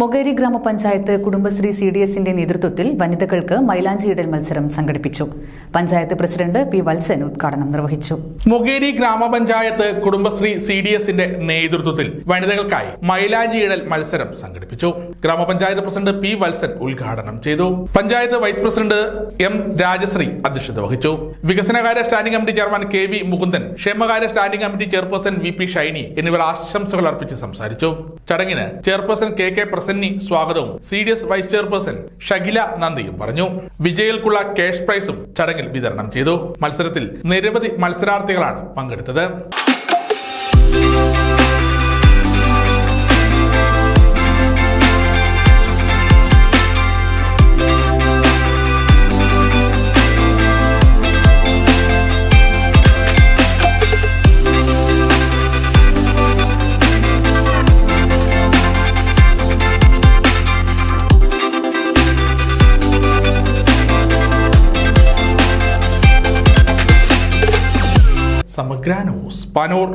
മൊകേരി ഗ്രാമപഞ്ചായത്ത് Kudumbashree C D എസിന്റെ നേതൃത്വത്തിൽ വനിതകൾക്ക് മൈലാഞ്ചിയിടൽ മത്സരം സംഘടിപ്പിച്ചു. പഞ്ചായത്ത് പ്രസിഡന്റ് പി വത്സൻ ഉദ്ഘാടനം നിർവഹിച്ചു. മൊകേരി ഗ്രാമപഞ്ചായത്ത് കുടുംബശ്രീ സി ഡി എസിന്റെ നേതൃത്വത്തിൽ വനിതകൾക്കായി മൈലാഞ്ചിയിടൽ മത്സരം സംഘടിപ്പിച്ചു. ഗ്രാമപഞ്ചായത്ത് പ്രസിഡന്റ് പി വത്സൻ ഉദ്ഘാടനം ചെയ്തു. Panchayat vice president M Rajasree അധ്യക്ഷത വഹിച്ചു. വികസനകാര്യ standing committee chairman K V Mukundan ക്ഷേമകാര്യ standing committee chairperson V P Shiny എന്നിവർ ആശംസകൾ അർപ്പിച്ച് സംസാരിച്ചു. ചടങ്ങിന് ചെയർപേഴ്സൺ കെ കെ പ്രസന്നി സ്വാഗതവും. C D S vice chairperson Shakila നന്ദിയും പറഞ്ഞു. വിജയികൾക്കുള്ള ക്യാഷ് പ്രൈസും ചടങ്ങിൽ വിതരണം ചെയ്തു. മത്സരത്തിൽ നിരവധി മത്സരാർത്ഥികളാണ് പങ്കെടുത്തത്. സമഗ്ര ന്യൂസ് പനൂർ